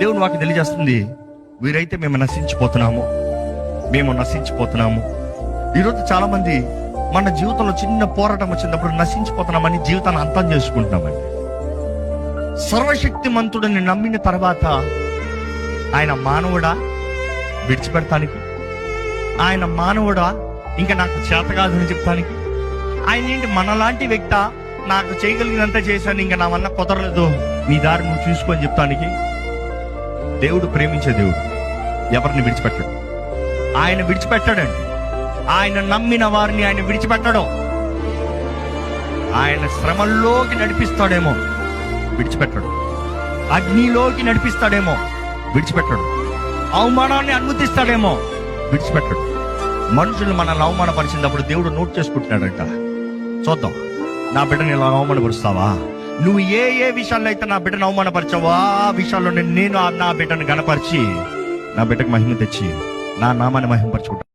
దేవుని వాకి తెలియజేస్తుంది. వీరైతే మేము నశించిపోతున్నాము. మేము నశించిపోతున్నాము. ఈరోజు చాలామంది మన జీవితంలో చిన్న పోరాటం వచ్చినప్పుడు నశించిపోతున్నామని జీవితాన్ని అంతం చేసుకుంటున్నామండి. సర్వశక్తిమంతుడిని నమ్మిన తర్వాత ఆయన మానవుడా? విడిచిపెడతానికి ఆయన మానవుడా? ఇంకా నాకు చేత కాదని చెప్తానికి ఆయన ఏంటి మనలాంటి వ్యక్త? నాకు చేయగలిగినంత చేశాను ఇంకా నా వల్ల కుదరలేదు. నీ దారి నువ్వు చూసుకొని చెప్తానికి దేవుడు ప్రేమించే దేవుడు. ఎవరిని విడిచిపెట్టడు? ఆయన విడిచిపెట్టాడండి. ఆయన నమ్మిన వారిని ఆయన విడిచిపెట్టడం. ఆయన శ్రమల్లోకి నడిపిస్తాడేమో విడిచిపెట్టడు. అగ్నిలోకి నడిపిస్తాడేమో విడిచిపెట్టడు. అవమానాన్ని అనుమతిస్తాడేమో విడిచిపెట్టడు. మనుషులు మనల్ని అవమానపరిచినప్పుడు దేవుడు నోట్ చేసుకుంటున్నాడంట. చూద్దాం నా బిడ్డని ఇలా అవమానపరుస్తావా? నువ్వు ఏ ఏ విషయాల్లో అయితే నా బిడ్డను అవమానపరిచావో ఆ విషయాల్లో నేను నా బిడ్డను గణపరిచి నా బిడ్డకు మహిమ తెచ్చి నా నామాన్ని మహిమపరచుకుంటా.